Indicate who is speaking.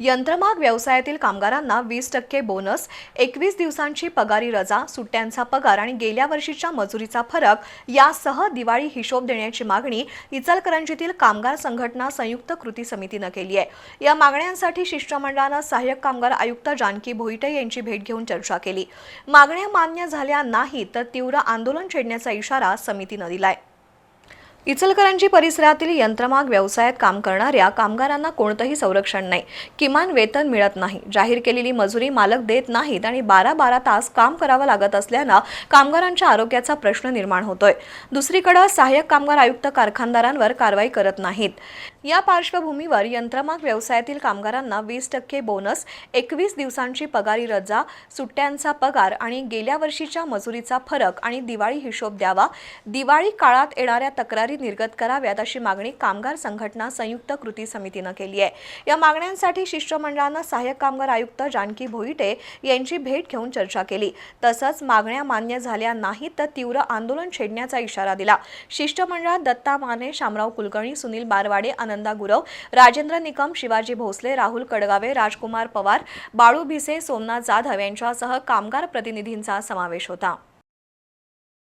Speaker 1: यंत्रमाग व्यवसायातील कामगारांना वीस टक्के बोनस एकवीस दिवसांची पगारी रजा सुट्ट्यांचा पगार आणि गेल्या वर्षीच्या मजुरीचा फरक यासह दिवाळी हिशोब देण्याची मागणी इचलकरंजीतील कामगार संघटना संयुक्त कृती समितीनं केली आहे. या मागण्यांसाठी शिष्टमंडळानं सहाय्यक कामगार आयुक्त जानकी भोईटे यांची भेट घेऊन चर्चा केली. मागण्या मान्य झाल्या नाही तर तीव्र आंदोलन छेडण्याचा इशारा समितीनं दिलाय. इचलकरंजी परिसरातील यंत्रमाग व्यवसायात काम करणाऱ्या कामगारांना कोणतंही संरक्षण नाही. किमान वेतन मिळत नाही. जाहीर केलेली मजुरी मालक देत नाहीत आणि बारा बारा तास काम करावं लागत असल्यानं कामगारांच्या आरोग्याचा प्रश्न निर्माण होतोय. दुसरीकडे सहाय्यक कामगार आयुक्त कारखानदारांवर कारवाई करत नाहीत. या पार्श्वभूमीवर यंत्रमाग व्यवसायातील कामगारांना वीस टक्के बोनस एकवीस दिवसांची पगारी रजा सुट्ट्यांचा पगार आणि गेल्या वर्षीच्या मजुरीचा फरक आणि दिवाळी हिशोब द्यावा. दिवाळी काळात येणाऱ्या तक्रारी निर्गत कराव्यात अशी मागणी कामगार संघटना संयुक्त कृती समितीनं केली आहे. या मागण्यांसाठी शिष्टमंडळानं सहाय्यक कामगार आयुक्त जानकी भोईटे यांची भेट घेऊन चर्चा केली. तसंच मागण्या मान्य झाल्या नाहीत तर तीव्र आंदोलन छेडण्याचा इशारा दिला. शिष्टमंडळात दत्ता माने शामराव कुलकर्णी सुनील बारवाडे आनंदा गुरव राजेंद्र निकम शिवाजी भोसले राहुल कडगावे राजकुमार पवार बाळू भिसे सोमनाथ जाधव यांच्यासह कामगार प्रतिनिधींचा समावेश होता.